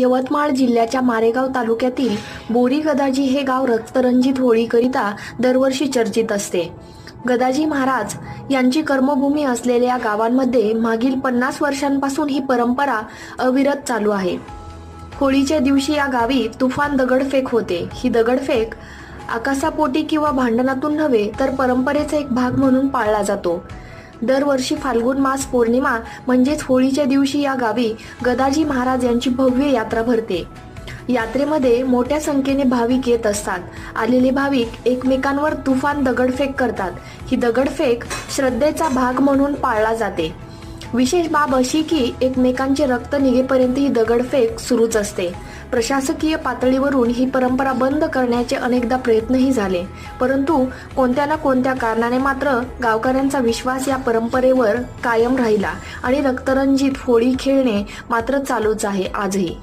यवतमाळ जिल्ह्याच्या मारेगाव तालुक्यातील बोरी गदाजी हे गाव रक्तरंजित होळीकरिता दरवर्षी चर्चित असते. गदाजी महाराज यांची कर्मभूमी असलेल्या या गावांमध्ये मागील पन्नास वर्षांपासून ही परंपरा अविरत चालू आहे. होळीच्या दिवशी या गावी तुफान दगडफेक होते. ही दगडफेक आकाशापोटी किंवा भांडणातून नव्हे तर परंपरेचा एक भाग म्हणून पाळला जातो. दरवर्षी फाल्गुन मास पौर्णिमा म्हणजेच होळीच्या दिवशी या गावी गदाजी महाराज यांची भव्य यात्रा भरते. यात्रेमध्ये मोठ्या संख्येने भाविक येत असतात. आलेले भाविक एकमेकांवर तुफान दगडफेक करतात. ही दगडफेक श्रद्धेचा भाग म्हणून पाळला जाते. विशेष बाब अशी की एकमेकांचे रक्त निघेपर्यंत ही दगडफेक सुरूच असते. प्रशासकीय पातळीवरून ही परंपरा बंद करण्याचे अनेकदा प्रयत्नही झाले. परंतु कोणत्या ना कोणत्या कारणाने मात्र गावकऱ्यांचा विश्वास या परंपरेवर कायम राहिला आणि रक्तरंजित होळी खेळणे मात्र चालूच आहे आजही.